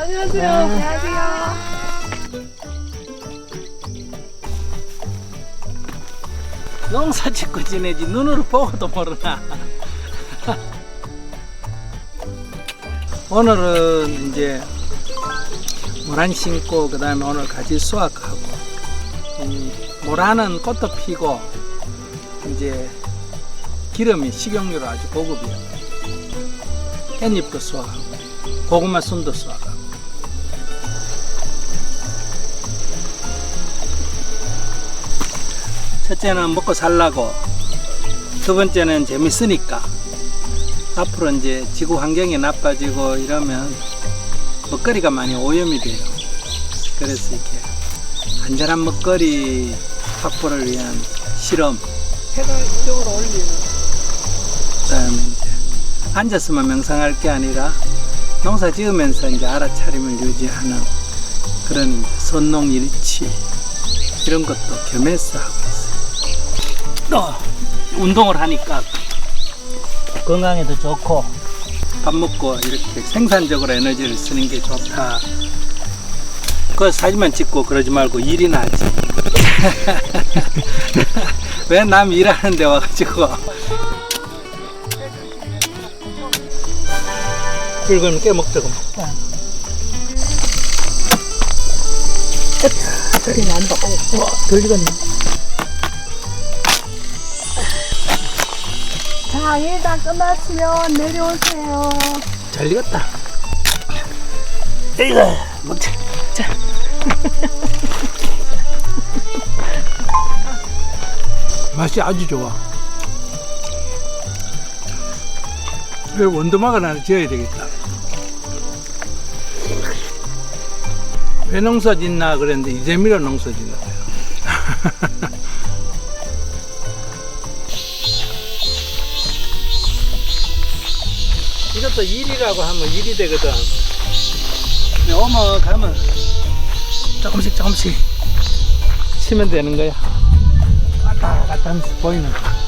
안녕하세요. 안녕하세요. 농사 짓고 지내지 눈으로 보고도 모르나. 오늘은 이제 모란 심고 그다음에 오늘 가지 수확하고 이 모란은 꽃도 피고 이제 기름이 식용유로 아주 고급이에요. 깻잎도 수확하고 고구마 순도 수확하고 첫째는 먹고 살라고 두 번째는 재밌으니까 앞으로 이제 지구 환경이 나빠지고 이러면 먹거리가 많이 오염이 돼요. 그래서 이렇게 안전한 먹거리 확보를 위한 실험. 해가 이쪽으로 올리는. 그다음에 이제 앉아서만 명상할 게 아니라 농사 지으면서 이제 알아차림을 유지하는 그런 선농 일치 이런 것도 겸해서 하고. 또 운동을 하니까 건강에도 좋고 밥 먹고 이렇게 생산적으로 에너지를 쓰는 게 좋다. 그 사진만 찍고 그러지 말고 일이나 하지. 왜 남 일하는데 와가지고 붉은 깨 먹자고. 소리 난다. 어, 와, 들리겠네. 자, 일다 끝났으면 내려오세요. 잘 익었다. 이거 먹자. 자. 맛이 아주 좋아. 왜 원두막을 하나 지어야 되겠다. 왜 농사 짓나 그랬는데 이재미로 농사 짓는 거야. 이것도 일이라고 하면 일이 되거든. 근데 오면 가면 조금씩 조금씩 치면 되는 거야. 왔다 갔다 하면서 보이는 거.